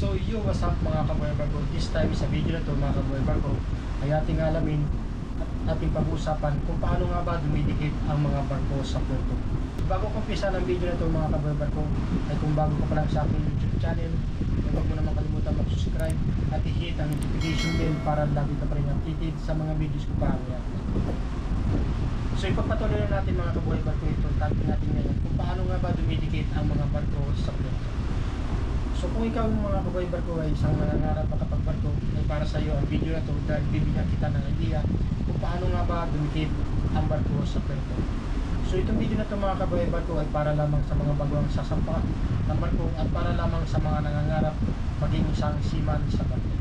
So yo, what's up mga kaboy barko? This time sa video na to mga kaboy barko ay ating alamin at ating pag-uusapan kung paano nga ba dumidikit ang mga barko sa puerto. Bago ko umpisa ng video na to mga kaboy barko ay kung bago ka pa lang sa aking YouTube channel ay huwag mo naman kalimutan mag-subscribe at i-hit ang notification bell para lagi ka pa rin updated sa mga videos ko pa ngayon. So ipagpatuloy na natin mga kabuhay barko itong topic natin ngayon kung paano nga ba dumidikit ang mga barko sa puerto. So kung ikaw mga kabuhay barko ay isang nangangarap makapagbarko ay para sa iyo ang video na to dahil bibigyan kita ng idea kung paano nga ba dumikit ang barko sa puerto. So itong video na to mga kabuhay barko ay para lamang sa mga baguang sasampa ng barko at para lamang sa mga nangangarap maging isang seaman sa barko.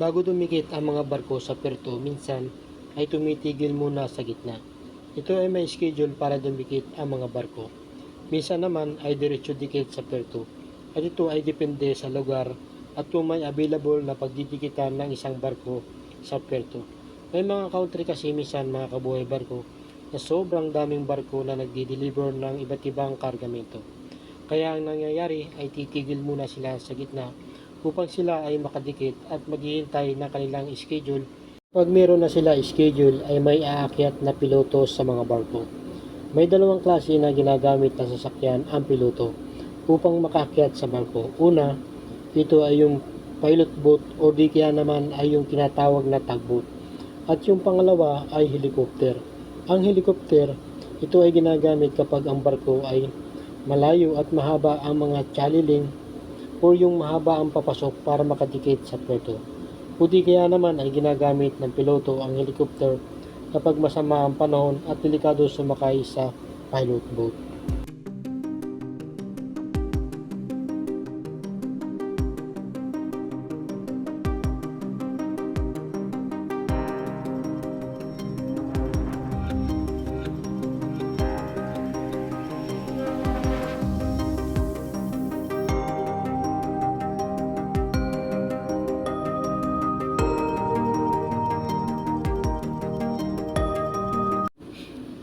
Bago dumikit ang mga barko sa perto, minsan ay tumitigil muna sa gitna. Ito ay may schedule para dumikit ang mga barko. Minsan naman ay diretso dikit sa perto. At ito ay depende sa lugar at kung may available na pagdidikitan ng isang barko sa perto. May mga country kasi minsan mga kabuhay barko na sobrang daming barko na nagdi-deliver ng iba't ibang kargamento. Kaya ang nangyayari ay titigil muna sila sa gitna upang sila ay makadikit at maghihintay ng kanilang schedule. Pag meron na sila schedule ay may aakyat na piloto sa mga barko. May dalawang klase na ginagamit ng sasakyan ang piloto upang makaakyat sa barko. Una, ito ay yung pilot boat o di kaya naman ay yung tinatawag na tugboat. At yung pangalawa ay helicopter. Ang helicopter, ito ay ginagamit kapag ang barko ay malayo at mahaba ang mga chaliling o yung mahaba ang papasok para makadikit sa puerto. Di kaya naman ay ginagamit ng piloto ang helicopter kapag masama ang panahon at delikado sumakay sa pilot boat.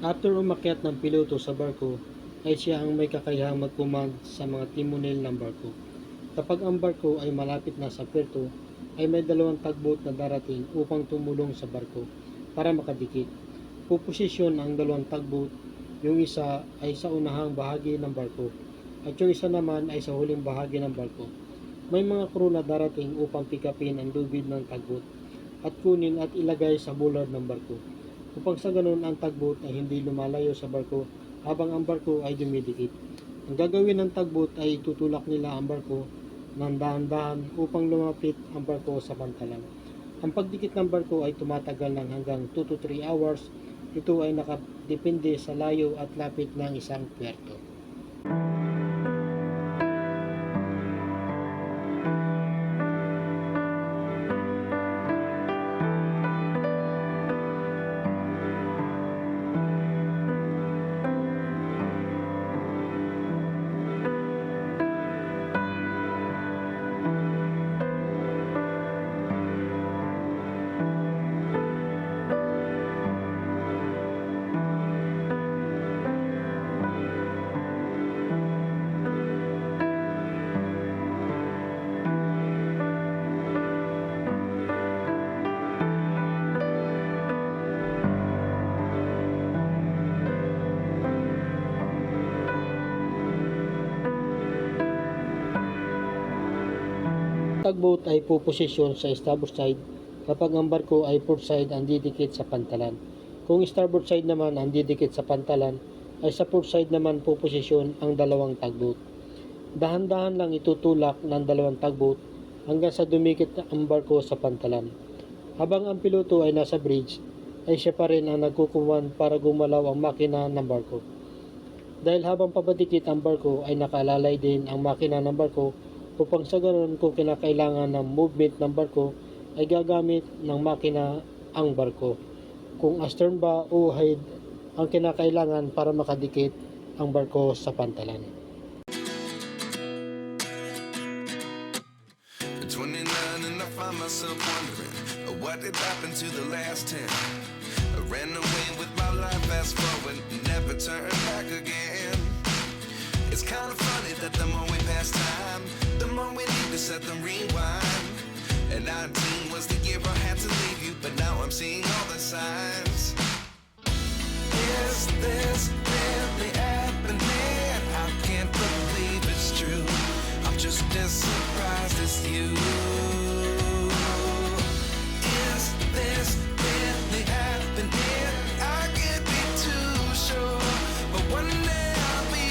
After umakyat ng piloto sa barko, ay siya ang may kakayahang mag-command sa mga timonel ng barko. Kapag ang barko ay malapit na sa puerto, ay may dalawang tugboat na darating upang tumulong sa barko para makadikit. Puposisyon ang dalawang tugboat, yung isa ay sa unahang bahagi ng barko at yung isa naman ay sa huling bahagi ng barko. May mga crew na darating upang pikapin ang lubid ng tugboat at kunin at ilagay sa bullard ng barko upang sa ganun ang tugboat ay hindi lumalayo sa barko habang ang barko ay dumidikit. Ang gagawin ng tugboat ay tutulak nila ang barko ng dahan-dahan upang lumapit ang barko sa pantalan. Ang pagdikit ng barko ay tumatagal ng hanggang 2 to 3 hours. Ito ay nakadepende sa layo at lapit ng isang puerto. Tugboat ay puposisyon sa starboard side kapag ang barko ay port side ang didikit sa pantalan. Kung starboard side naman ang didikit sa pantalan, ay sa port side naman puposisyon ang dalawang tugboat. Dahan-dahan lang itutulak ng dalawang tugboat hanggang sa dumikit ang barko sa pantalan. Habang ang piloto ay nasa bridge, ay siya pa rin ang nagkukuman para gumalaw ang makina ng barko. Dahil habang papadikit ang barko ay nakaalalay din ang makina ng barko upang sa ganoon kung kinakailangan ng movement ng barko ay gagamit ng makina ang barko. Kung astern ba o head ang kinakailangan para makadikit ang barko sa pantalan. At 29 and I find myself wondering uh, what did happen to the last 10. I ran away with my life fast forward, never turn back again. It's kind of funny that the more set the rewind. And 19 was the year I had to leave you, but now I'm seeing all the signs. Is this really happening? I can't believe it's true. I'm just as surprised as you. Is this really happening? I can't be too sure, but one day I'll be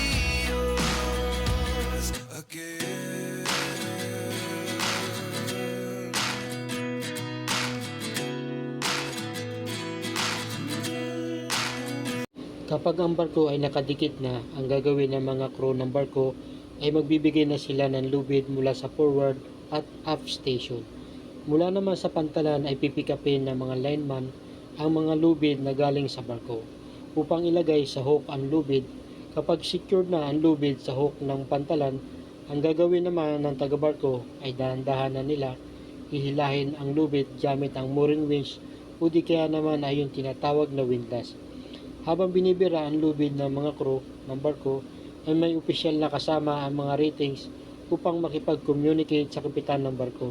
yours again. Kapag ang barko ay nakadikit na, ang gagawin ng mga crew ng barko ay magbibigay na sila ng lubid mula sa forward at aft station. Mula naman sa pantalan ay pipikapin ng mga lineman ang mga lubid na galing sa barko upang ilagay sa hook ang lubid. Kapag secured na ang lubid sa hook ng pantalan, ang gagawin naman ng taga-barko ay dahan-dahan na nila hihilahin ang lubid gamit ang mooring winch o di kaya naman ay yung tinatawag na windlass. Habang binibira ang lubid ng mga crew ng barko, ay may opisyal na kasama ang mga ratings upang makipag-communicate sa kapitan ng barko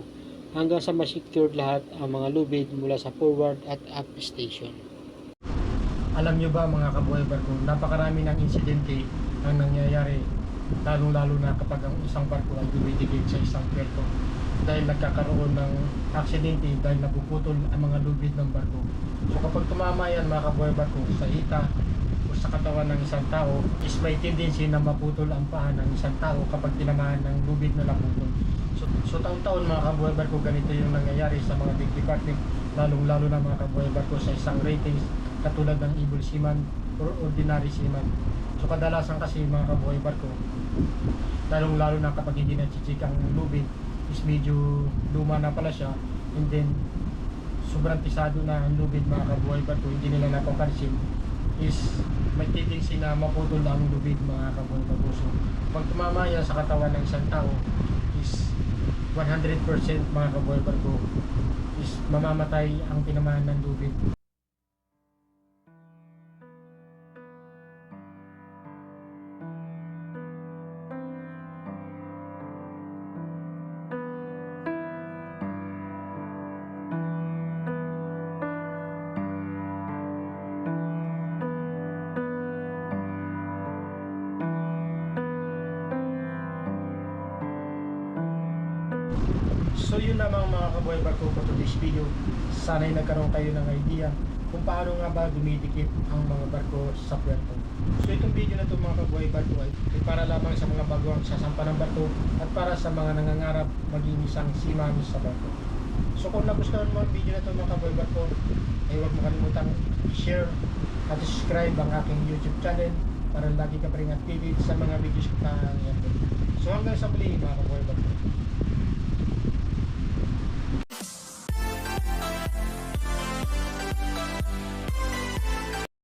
hanggang sa ma-secured lahat ang mga lubid mula sa forward at aft station. Alam nyo ba mga kabuhay barko, napakarami ng insidente ang nangyayari lalong-lalo na kapag ang isang barko ay dumidikit sa isang puerto dahil nagkakaroon ng aksidente dahil napuputol ang mga lubid ng barko. So kapag tumama yan mga kabuhay barko sa hita o sa katawan ng isang tao is may tendency na maputol ang paa ng isang tao kapag tinamaan ng lubid na naputol. So, so taon-taon mga kabuhay barko ganito yung nangyayari sa mga big department lalong-lalo na mga kabuhay barko sa isang ratings katulad ng Evil Seaman or Ordinary Seaman. So kadalasan kasi mga kabuhay barko lalong-lalo na kapag hindi na-check ang lubid is medyo luma na pala siya. And then sobrang tisado na ang lubid mga kabuhay barko hindi nila napapansin. Is may tendency na maputol ang lubid mga kabuhay barko so pag tumama yan sa katawan ng isang tao is 100% mga kabuhay barko is mamamatay ang tinamaan ng lubid So yun namang mga kabuhay barko for today's video. Sana'y nagkaroon kayo ng idea kung paano nga ba dumidikit ang mga barko sa puerto. So itong video na to mga kabuhay barko ay para lamang sa mga baguang sasampa ng barko at para sa mga nangangarap maging isang seaman sa barko. So kung nagustuhan mo ang video na to mga kabuhay barko, ay huwag mo i-share at subscribe ang aking YouTube channel para lagi ka pa rin updated sa mga videos ko na. So hanggang sa muli mga kabuhay barko.